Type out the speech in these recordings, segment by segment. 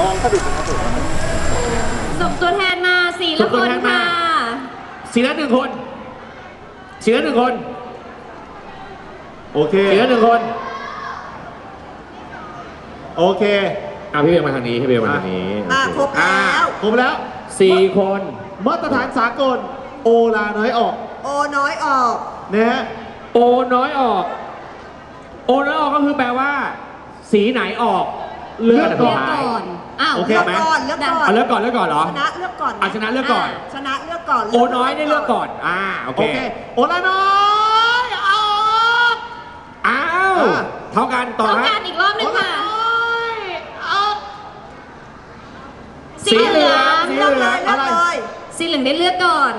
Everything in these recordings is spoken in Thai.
ลองกระดูกนะครับผมส่งตัวแทนมาสี่ส่ละงคตัวนแทนมา ค่ะ สีละหนึ่งคนสีละหนึ่งคนโอเคสีละหนึ่งคนโอเคอะพี่เบลมาทางนี้พี่เบลมาทางนี้อะครบอะแล้ว ครบแล้วสี่คนมาตรฐานสากลโอลาน้อยออกโอน้อยออก นะฮะโอน้อยออก โอน้อยออกก็คือแปลว่า สีไหนออกเลือกอันดับเลืสุอกดท้ายก่อน อ้าวโอเคเลือกไหมก่อนเลือกก่อนเอาเลือกก่อนเลือกก่อนเหรอ ชนะเลือกก่อนอะชนะเลือกก่อนชนะเลือกก่อนโอน้อยได้เลือกก่อน อ่า โอโอเคเคโอลาน้อยออกอ้าว อะ เท่ากันต่อต้องฮะการอีกรอบหนึงค่ะออกสีเหลือง สีเลือกเหลืเลองยเลือกอะไรเลยสีเหลืองได้เลือกก่อน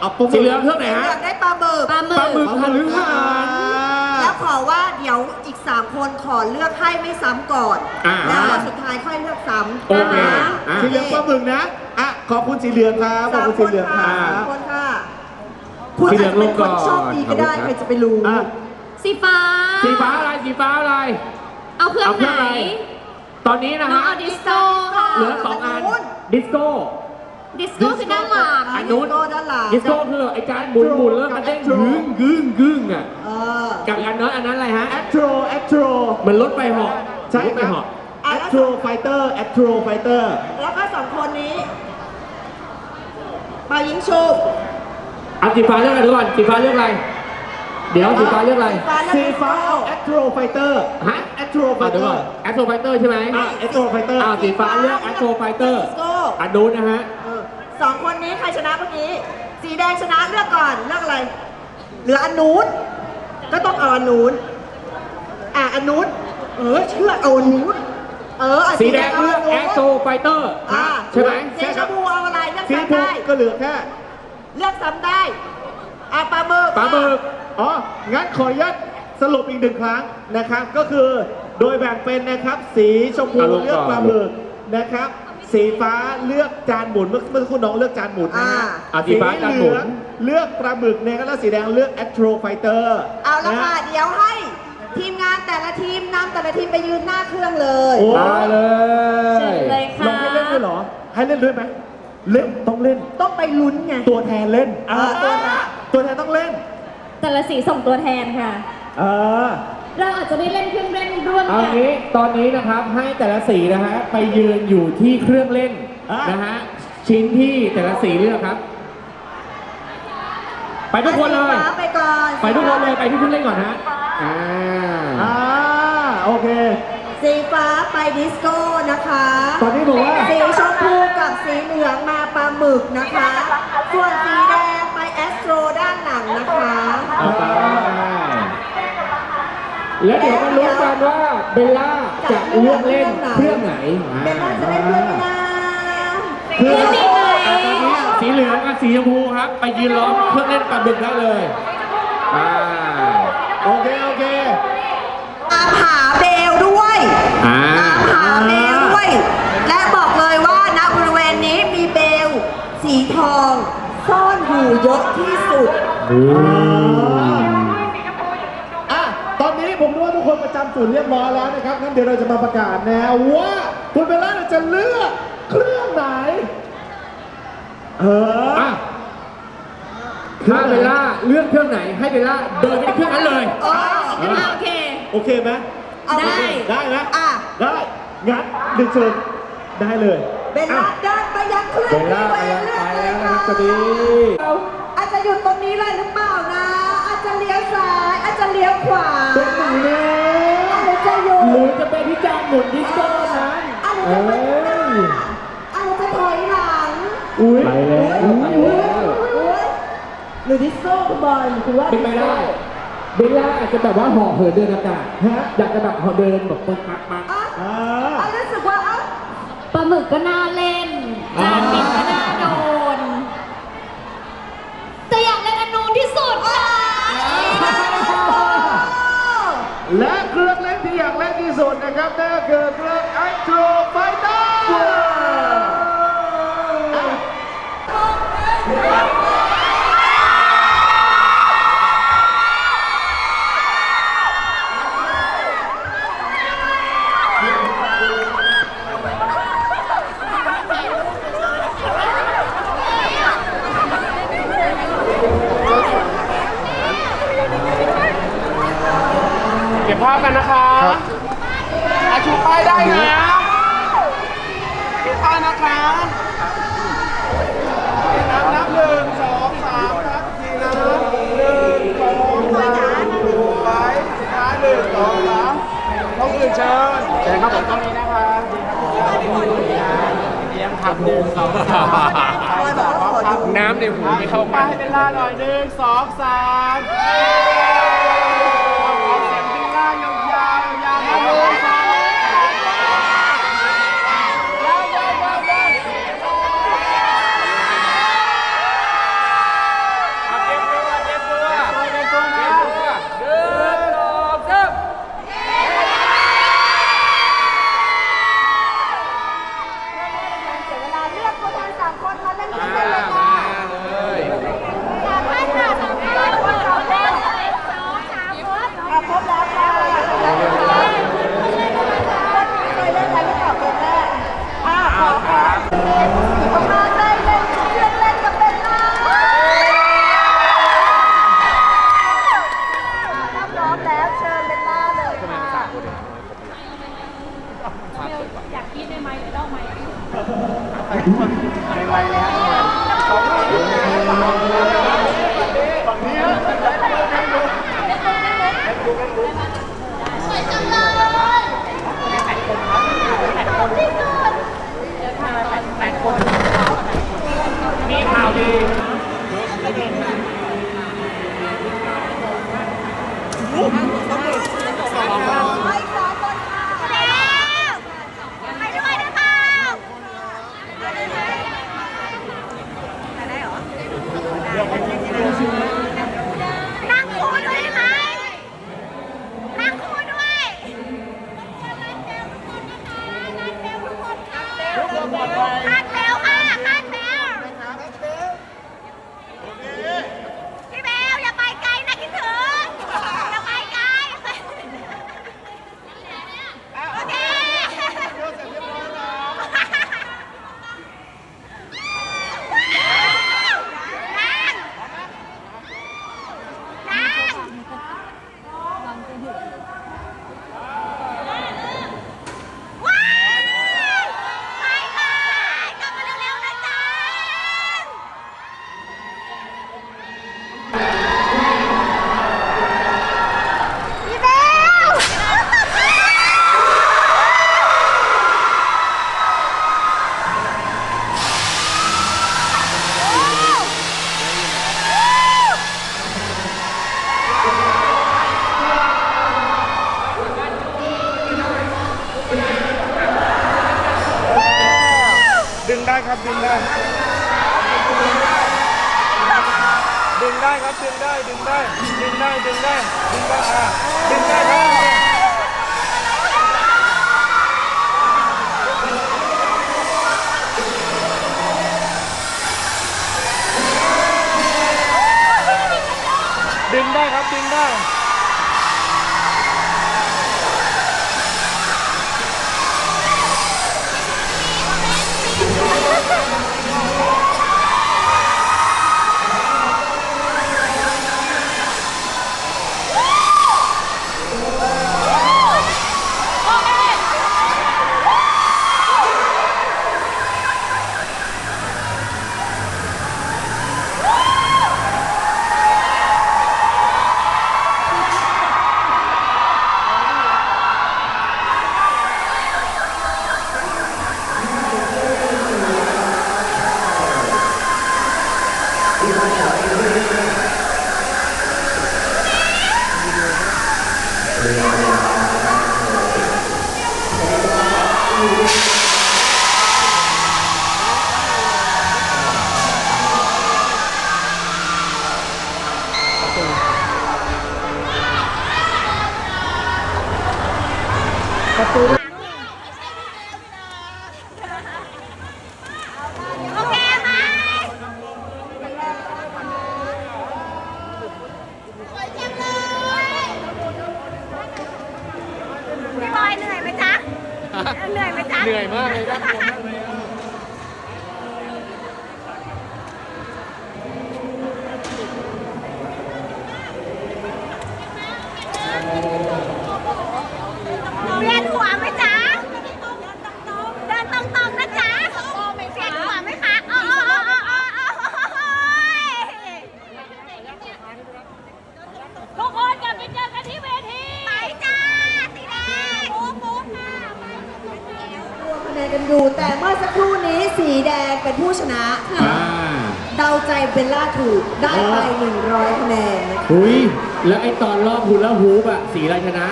เอาปุ่มสีเหลืองเครื่องไหนเลืฮะอกได้ปลาเบิกปลาหมึปลาหมึกกหรือหารแล้ว ขอว่าเดี๋ยวอีก 3 คนขอเลือกให้ไม่ซ้ำก่อนอ่า แล้ววันสุดท้ายค่อยเลือกซ้ำโอเค นะอะ สีเหลืองปลาหมึกนะอะขอบคุณสีเหลืองครับขอบสามคุณคสีนเหลืองคค่ะรัสามบคนค่ะคุณสีอาจเหลืองจะเป็นคนลงก่อนโชคดีก็ได้ขอบคุณครับใครจะไปรู้อะ สีฟ้าสีฟ้าอะไรสีฟ้าอะไร เอาเครื่องเอาเคไหน รื่องอะไร ตอนนี้นะน้องฮะ เอาดิสโก้ค่ะ เหลือสองอัน ดิสโก้ ดิสโก้คือด้านหลัง อันนู้นดิสโก้ด้านหลัง ดิสโก้คือไอการหมุนหมุนแล้วมันเด้งกับกึ้งกึ้งกึ้งอะเออกับอันนั้นอันนั้นอะไรฮะ แอคโทรแอคโทรเหมันรถไปเหาะใช่รถไหไปมเหาะแอคโทรไฟเตอร์แอคโทรไฟเตอร์ แล้วก็สองคนนี้ปายิงชุบเอาสีฟ้าเลือกอะไรก่อนสีฟ้าเลือกอะไร เดี๋ยวสีฟ้าเลือกอะไร สีฟ้าเอาแอคโทรไฟเตอร์ฮะ แอคโทรไฟเอาเตเดี๋ยวอก่อนร์แอสโทรไฟเตอร์ใช่ไหมอะแอคโทรไฟเตอร์อ้าวสีฟ้าเลือกแอสโทรไฟเตอร์ดิสโก้อันนู้นนะฮะเออสองคนนี้ใครชนะเมื่อกี้ สีแดงชนะเลือกก่อนเลือกอะไร เหลืออันนู้น ก็ต้องเอาอันนู้นอะอันนู้นเออเชื่อเอาอันนู้นเอออะสีแดงาเลือกนู้แอนสโทรไฟเตอร์อะใช่ไหมสีชมพูเอาอะไรเลือกสีซ้ำถูได้กก็เหลือแค่เลือกซ้ำได้อะปลาหมึกปลาหมึกอ๋อ งั้นขออนุญาตสรุปอีกหนึ่งครั้งนะครับ ก็คือโดยแบ่งเป็นนะครับ สีชมพูอะลงเลือกก่อนปลาหมึกนะครับ สีฟ้าเลือกจานหมุนเมื่อเมื่อสักครู่น้องเลือกจานหมุนนะฮะอะสีฟ้าจานหมุนเหลืองเลือกปลาหมึกเนี่ยแล้วสีแดงเลือกแอคโทรไฟเตอร์เอาละค่ะ เดี๋ยวให้ทีมงานแต่ละทีมนำแต่ละทีมไปยืนหน้าเครื่องเลย โอ้ได้เลเชิญยเลยลค่ะ องให้เล่นด้วยเหรอ ให้เล่นด้วยไหมเล่นต้องเล่น ต้องไปลุ้นไง ตัวแทนเล่นอ่าตัวแทน ตัวแทนต้องเล่น แต่ละสีส่งตัวแทนค่ะอ่า เราอาจจะได้เล่นเครื่องเล่นร่วมเอากัน งี้ตอนนี้นะครับให้แต่ละสีนะฮะไปยืนอยู่ที่เครื่องเล่นอะ นะฮะชิ้นที่แต่ละสีเลือกครับ ไปทุกคนเลยสีฟ้าไปก่อนไปทุกคนเลยไปที่เครื่องเล่นก่อนฮะอ่าอ่าโอเค สีฟ้าไปดิสโก้นะคะตอนนี้บอกว่า สีชมพูกับสีเหลืองมาปลาหมึกนะคะ ส่วนสีแดงไปแอสโตรด้านหลังนะคะ เอาไป แล้วเดี๋ยวมาลุ้นกันว่าเบลล่าจะเลือกเล่นเครื่องไหนเบลล่าจะได้เพื่อนไม่ได้เครื่องตอนนี้สีเหลืองกับสีชมพูครับ ไปยืนล้อมเครื่องเล่นปลาบึกได้เลยอ่าโอเคโอเคตามหาเบลด้วยอาตามหาเบลด้วย และบอกเลยว่าณบริเวณนี้มีเบล สีทอง ซ่อนอยู่เยอะที่สุดอ นนี้ผมรู้ว่าทุกคนประจำศูนย์เรียบร้อยแล้วนะครับงั้นเดี๋ยวเราจะมาประกาศนะว่าคุณเบลล่าจะเลือกเครื่องไหน เอออะถ้าเบลล่าเลือกเครื่องไหนให้เบลล่าเดินไปที่เครื่องนั้นเลยอ๋ออะโอเค โอเคไหมเอาได้ ได้ไหมอะ ได้งั้นเดินเชิญได้เลยเบลล่าอะเดินไปยังเครื่องเบลล่าที่ไปตัวเองแล้วเลือกไปเลยแล้วค่ะนะครับตอนนี้อาจจะหยุดตรงนี้เลยหรือเปล่านะ ซ้ายอาจจะเลี้ยวขวาตรงไหนเนี่ยหรือจะอยู่หรือจะเป็นที่จานหมุนดิสโก้นั้นอาจเอ้จะไปยอาจจะถอยหลังอุ้ยไปแล้วไปแล้วอุ๊ยหรือดิสโก้คุณบอลคุณว่าเป็นไปได้เบลล่าอาจจะแบบว่าห่อเหินเดินอากาศฮะอยากจะแบบห่อเดินแบบปึ๊กปักปักอะอ่าอะรู้สึกว่าอะปลาหมึกก็น่าเล่น partner girl Astro Fighter เก็บภาพกันนะคะ อาชูป้ายได้นะชูป้ายนะคะนับนับหนึ่งสองสามครับทีนะหนึ่งสองสามไว้สุดท้ายหนึ่งสองสามต้องอื่นเชิญเชิญครับผมตรงนี้นะคะเลี้ยงขับหนึ่งสองสามคอยบอกว่าขอดูน้ำในหูไม่เข้าไปให้เป็นล่าหน่อยหนึ่งสองสามขอเสียงเป็นล่ายาวยาวยาวนะหนึ่งสองยาวยาวยาวยาวเอาเก็บตัวเก็บตัวเก็บตัวนะหนึ่งสองสาม เสียเวลาเลือกตัวแทนสามคนมาเล่น มา เล่นเลยค่ะ เลย สามท่านค่ะสามท่านคนสองเล่นสองสามคนอะครบแล้วค่ะเคยเล่นอะไรไม่ตอบตัวแรกอะขอขอขอมาได้เล่นเล่นเล่นกับเป็นล่าถ้าพร้ อมแล้วเชิญเป็นล่าเลยค่ะอยากกินได้ไหมเดี๋ยวเล่าไหมมีข่าวดี ไปด้วยนะเปล่านั่งคู่ด้วยได้ไหมนั่งคู่ด้วยคาดเบลค่ะคาดเบลพี่เบลอย่าไปไกลนะคิดถึงอย่าไปไกลโอเค ว้าวไปค่ะกลับมาเร็วๆนะจ๊ะพี่เบล ดึงได้ครับดึงได้ ดึง ได้ครับดึงได้ดึงได้ดึงได้ดึงได้ดึงได้อะดึงได้ครับดึงได้ครับดึง ได้โอเคไหมสวยจังเลยพี่บอยเหนื่อยไหมจ๊ะ เหนื่อยไหมจ๊ะ เหนื่อยมากเลยครับผม ทุกคนกลับไปเจอกันที่เวที ไปจ้า สีแดงโอ้โหค่ะไป รวมคะแนนกันอยู่ แต่เมื่อสักครู่นี้สีแดงเป็นผู้ชนะ อ่า เดาใจ เบลล่าถูกได้ไป100คะแนนนะคะอุ้ยแล้วไอ้ตอนรอบฮูลาฮูปอะสีอะไรชนะ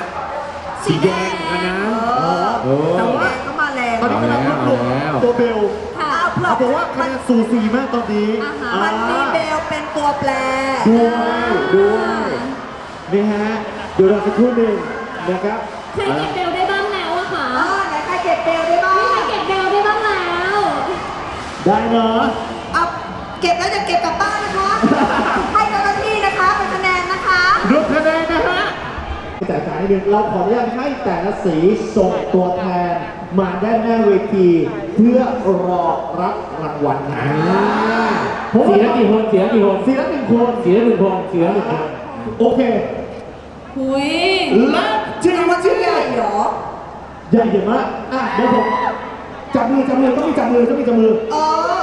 สีแดงเหมือนกันนะเออโอ้แต่ว่าก็มาแรงตอนนี้กำลังรวบรวมเอาแล้วตัวเบลค่ะเอาเผื่อเขาบอกว่าคะแนนสูสีมากตอนนี้อ่าฮะอ่ามันมีเบลเป็นตัวแปรด้วยด้วยนี่ฮะเดี๋ยวเราสักครู่หนึ่งนะครับใครเก็บเบลได้บ้างแล้วอะคะอ๋อไหนใครเก็บเบลได้บ้าใครงเก็บเบลได้บ้างแล้ว ได้เนาะ เอาเก็บแล้วจะเก็บกลับบ้านนะคะ ให้เจ้าหน้าที่นะคะเป็นคะแนนนะคะรวมคะแนนนะฮะแต่สายหนึ่งเราขออนุญาตให้แต่ละสีส่งตัวแทน มาด้านหน้าเวที เพื่อรอรับรางวัลนะเพราะสีว่าละกี่คนสีละกี่คนสีละหนึ่งคนสีละหนึ่งคนสีละหนึ่งคนโอเคหุยและทีมมันที่ใหญ่เหรอใหญ่เยอะมากอะเดี๋ยวผมจับมือจับมือต้องมีจับมือต้องมีจับมือเออ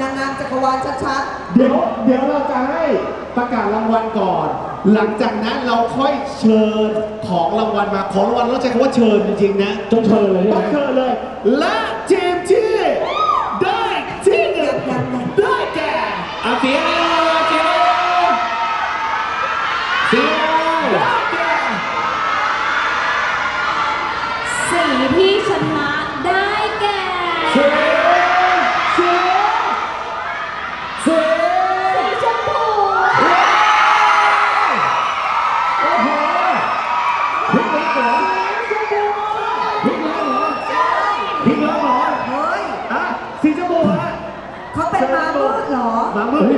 นางงามจักรวาลชัดเดี๋ยวเดี๋ยวเราจะให้ประกาศรางวัลก่อน หลังจากนั้นเราค่อยเชิญของรางวัลมาของรางวัลเราใช้คำว่าเชิญจริงๆนะ ต้องเชิญเลยใช่ต้ไหอมงเชิญเลยและ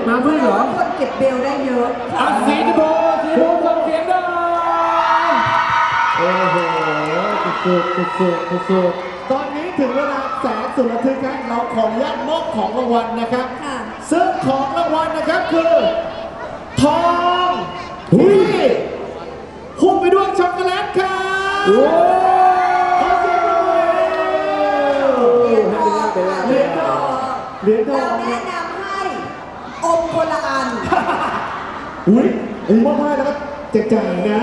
มามืเฮ้ยดมาเพื่อนเหรอ คนเก็บเบลได้เยอะอะสีชมพูสีชมพูส่งเสียงดังโอ้โหสุดสุดสุดสุดสุดตอนนี้ถึงเวลาแสงสุดระทึกครับเราขออนุญาตมอบของรางวัลนะครับค่ะซึ่งของรางวัลนะครับคือทองที่หุ้มไปด้วยช็อกโกแลตครับโอ้ขอเสียงปรบมือเหรียญทองเหรียญทองเหรียญทอเราง แนะนำให้อมคนละอัน อุ้ยอุ้ยมอบให้แล้วก็แจกจ่ายนะ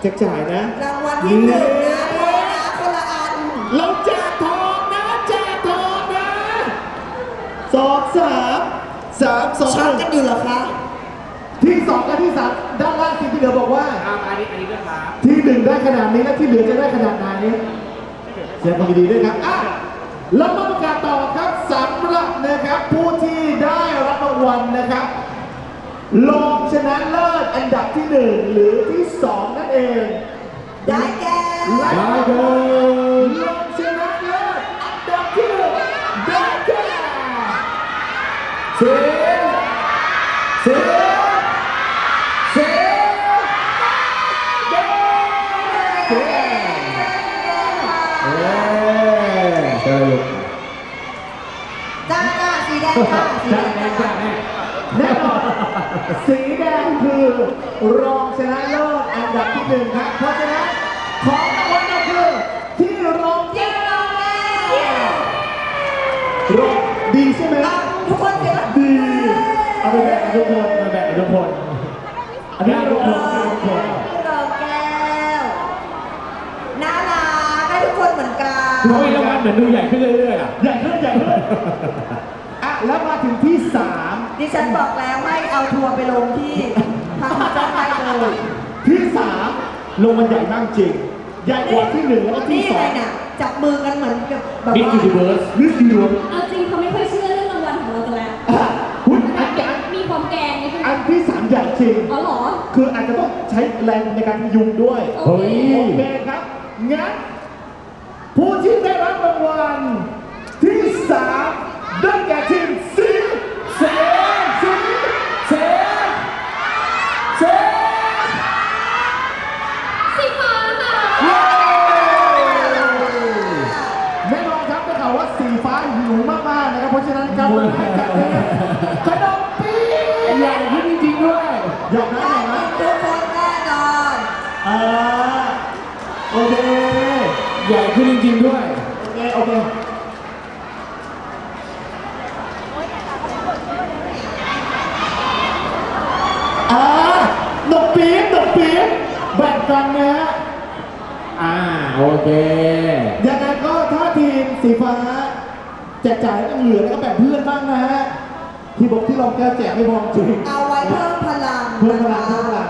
แจกจ่ายนะ รางวัลที่หนึ่งนะโทษนะคนละอันเราแจกทองนะแจกทองนะสองสามสามสองช็อตกันอยู่เหรอคะที่สองกับที่สามด้านล่างทีมที่เหลือบอกว่าเอาอันนี้อันนี้ด้วยครับที่หนึ่งได้ขนาดนี้แล้วที่เหลือจะได้ขนาดไหนแสดงความยินดีด้วยครับอะแล้วมาประกาศต่อครับสำหรับนะครับผู้ที่ได้รับรางวัลนะครับ รองชนะเลิศอันดับที่หนึ่งหรือที่สองนั่นเอง ได้แก่และได้เลย รองชนะเลิศอันดับที่หนึ่งได้แก่ สีสีสี เย้ เอ้ยเชิญลูก จ้าจ้าสีแดงค่ะสี จ้า แด แม่ ง จ้า ค่ะ แม่ แน่นอนสีแดง คือรองชนะเลิศอันดับที่หนึ่งครับเพราะฉะนั้นของรางวัลก็คือที่รองที่รองแก้วรองดีใช่ไหมอะทุกคนเดี๋ยวดีเอาไปแบ่งกันทุกคนมาแบ่งกันทุกคนอันนี้ทุกคนทุกคนที่รองแก้วน่ารักให้ทุกคนเหมือนกันทำไมรางวัลเหมือนดูใหญ่ขึ้นเรื่อยๆอะใหญ่ขึ้นใหญ่ขึ้นอะแล้วมาถึงที่สามดิฉันบอกแล้วให้เอาทัวร์ไปลงที่ ทางเจ้าไทยเลยที่สามลงมันใหญ่มากจริง ใหญ่กว่าที่หนึ่งแล้วก็ที่นี่สอไงงน่ะจับมือกันเหมือนกับแบบบิ๊กว่ายูนิเวิร์สนี่คือรวมเอาจริงเขาไม่ค่อยเชื่อเรื่องรางวัลของเรากันแล้วอะคุณอันอันมีความแกงนิดนึงอันที่สามใหญ่จริง อ๋อเหรอ คืออาจจะต้องใช้แรงในการพยุงด้วยโอเค โอเคครับ งั้น ผู้ที่ได้รับรางวัลที่สามได้แก่ทีมสีเสีสี เซเซ สีฟ้าค่ะ แน่นอนครับได้ข่าวว่าสีฟ้าหิวมากๆนะครับ เพราะฉะนั้นครับวันนี้จัดเต็มขนมปี๊ ใหญ่ขึ้นจริงๆด้วย อยากนะอ ได้ ยากนะ ทุกคนแน่นอน อ่าโอเค ใหญ่ขึ้นจริงๆด้วย โอเค โอเค อ่า ทีมแบ่ง กันนะฮะอ่าโอเค ยังไงก็ถ้าทีมสีฟ้าแจกจ่ายให้เหลือแล้วก็แบ่งเพื่อนบ้างนะฮะที่บอกที่เราแก้วแจกไม่พอจริงเอาไว้เพิ่มพลังเพิ่มพลังเพิ่มพลัง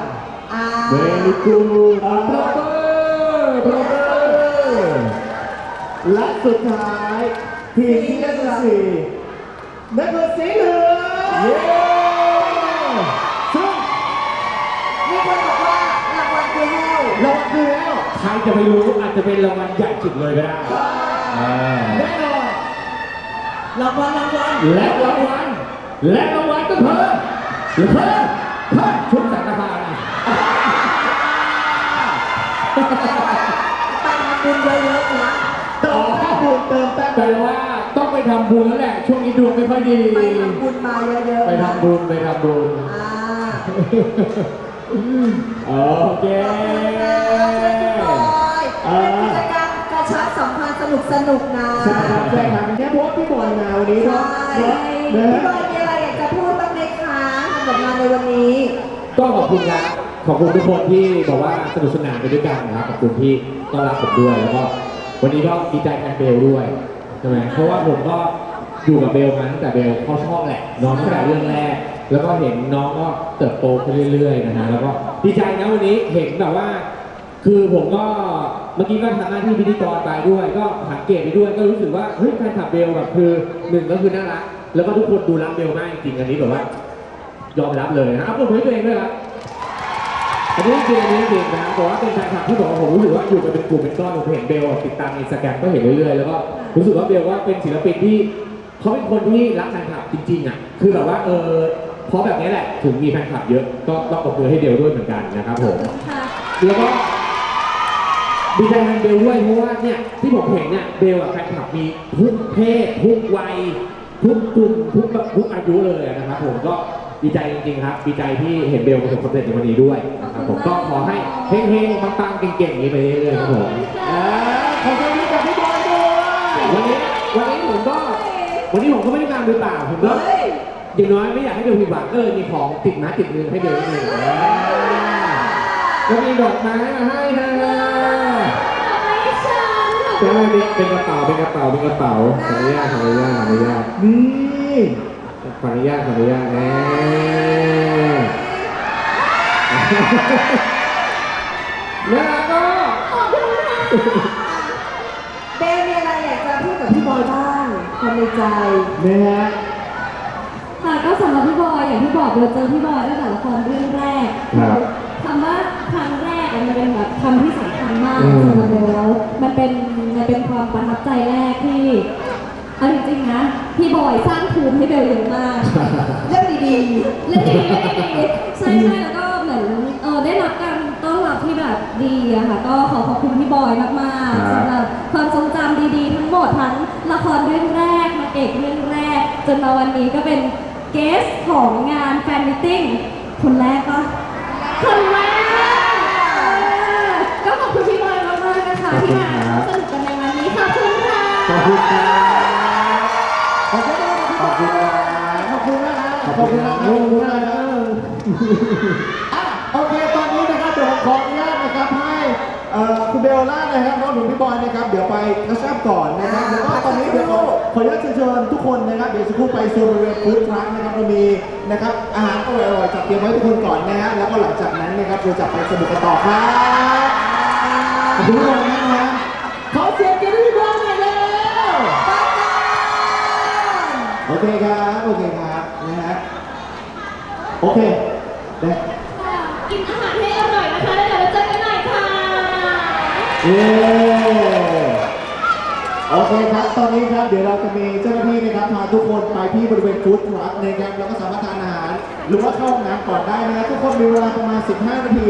อ่าเวลิกูดปรบมือรบมือและสุดท้ายทีมที่ได้เบอร์สี่ได้เบอร์สีเหลือง มีคนบอกว่ารางวัลคือแห้ว เราคือแล้ว ใครจะไปรู้อาจจะเป็นรางวัลใหญ่สุดเลยก็ได้อ่าแน่นอนรางวัลรางวัลและรางวัลและรางวัลก็เพิ่มเพิ่มเพิ่มชุดสังฆทานไปทำบุญเยอะๆนะเติมแต้มบุญเติมแต้มแปลว่าต้องไปทำบุญแล้วแหละ ช่วงนี้ดวงไม่ค่อยดี ไปทำบุญมาเยอะๆไปทำบุญไปทำบุญ อ่า โอเคเช่วยคุณบอยเป็นกิจกรรมกระชับสัมพันธ์สนุกสนุกๆนะใช่ครับใช่ครับแค่เพราะว่าพี่บอยมาวันนี้ใช่เนาะพี่บนะอยมีอะไรอยากจะพูดบ้างไหมคะสำหรับงานในวันนี้ ก็ขอบคุณครับขอบคุณทุกคนที่บอกว่าสนุกสนานไปด้วยกันนะครับขอบคุณที่ต้อนรับผมด้วยแล้วก็วันนี้ก็ดีใจแทนเบลด้วยใช่ไหมเพราะว่าผมก็อยู่กับเบลมาตั้งแต่เบลเข้าช่องแหละน้องตั้งแต่เรื่องแรก แล้วก็เห็นน้องก็เติบโตขึ้นเรื่อยๆนะฮะแล้วก็ดีใจนะวันนี้เห็นแบบว่า คือผมก็เมื่อกี้ก็ทำหน้าที่พิธีกรไปด้วย ก็สังเกตไปด้วยก็รู้สึกว่าเฮ้ยแฟนคลับเบลแบบคือหนึ่งก็คือน่ารักแล้วก็ทุกคนดูรักเบลมากจริงอันนี้แบบว่ายอมรับเลยนะเอาปรบมือให้ตัวเองด้วยครับอันนี้จริงอันนี้จริงนะบอกว่าเป็นแฟนคลับที่บอกว่าผมรู้สึกว่าอยู่กันเป็นกลุ่มเป็นก้อนผมเห็นเบลติดตามในสแกมก็เห็นเรื่อยๆแล้วก็รู้สึกว่าเบลว่าเป็นศิลปินที่เขาเป็นคนที่รักแฟนคลับจริงๆอะคือแบบว่าเออ ราะแบบนี้แหละถึงมีแฟนคลับเยอะก็ต้องปรบมือให้เบลด้วยเหมือนกันนะครับผมค่ะแล้วก็ดีใจแทนเบลด้วยเพราะว่าเนี่ยที่ผมเห็นเนี่ยเบลอะแฟนคลับมีทุกเพศทุกวัย ทุกกลุ่มทุกแบบทุกอายุเลยนะครับผมก็ดีใจจริงๆครับดีใจที่เห็นเบลประสบความสำเร็จในวันนี้ด้วยนะครับผมก็ขอให้เฮงๆปังๆเก่งๆอย่างนี้ไปเรื่อยๆครับผมอ่าขอบคุณพี่กับพี่บอยด้วยวันนี้วันนี้ผมก็วันนี้ผมก็ไม่ได้มามือเปล่าผมก็เฮ้ย อย่างน้อยไม่อยากให้เบลผิดหวังก็เลยมีของติดไม้ติดมือให้เบลนิดนึงก็มีดอกไม้มาให้นะไม่ฉันใช่เป็นเป็นกระเป๋าเป็นกระเป๋าเป็นกระเป๋าขออนุญาตขออนุญาตขออนุญาตนี่ขออนุญาตขออนุญาตแน่แล้วก็เบลมีอะไรอยากจะพูดกับพี่บอยบ้างความในใจนะฮะค่ะก็ สำหรับพี่บอยอย่างที่บอกเราเจอพี่บอยตั้งแต่ละครเรื่องแรกครับคำว่าครั้งแรกอะมันเป็นแบบคำที่สำคัญมากอืม สำหรับเบลแล้วมันเป็นมันเป็นความประทับใจแรกที่เอาจริงๆนะพี่บอยสร้างภูมิให้เบลเยอะมาก เรื่องดีเล่นดีเล่นดีใช่ใช่แล้วก็เหมือนเออได้รับการต้อนรับที่แบบดีอะค่ะ ก็ขอขอบคุณพี่บอยมากๆสำหรับความทรงจำดีๆ ทั้งหมดทั้งละครเรื่องแรกนางเอกเรื่องแรก จนมาวันนี้ก็เป็น เกสของงานแฟนมิทติ้งคนแรกปะคนแรกเออก็ขอบคุณพี่บอยมากๆนะคะที่มาสนุกกันในวันนี้ขอบคุณค่ะ ขอบคุณครับขอบคุณมากขอบคุณครับขอบคุณนะฮะขอบคุณครับ เบลล่านะครับน้องหนูพี่บอยนะครับเดี๋ยวไปกระชับก่อนนะครับแล้วก็ตอนนี้เดี๋ยวขอขออนุญาตเชิญชวนทุกคนนะครับเดี๋ยวจะคู่ไปโซนบริเวณฟู้ดทรัคนะครับเรามีนะครับอาหารอร่อยๆจัดเตรียมไว้ให้ทุกคนก่อนนะฮะแล้วก็หลังจากนั้นนะครับเราจะไปสนุกกันต่อครับขอบคุณทุกคนนะครับขอเสียงกันให้พี่บอยหน่อยเร็วโอเคครับโอเคครับนะฮะโอเคนะ เย้โอเคครับตอนนี้ครับเดี๋ยวเราจะมีเจ้าหน้าที่นะครับพาทุกคนไปที่บริเวณฟู้ดทรัคนะครับแล้วก็สามารถทานอาหารหรือว่าเข้าห้องน้ำก่อนได้นะทุกคนมีเวลาประมาณ 15 นาที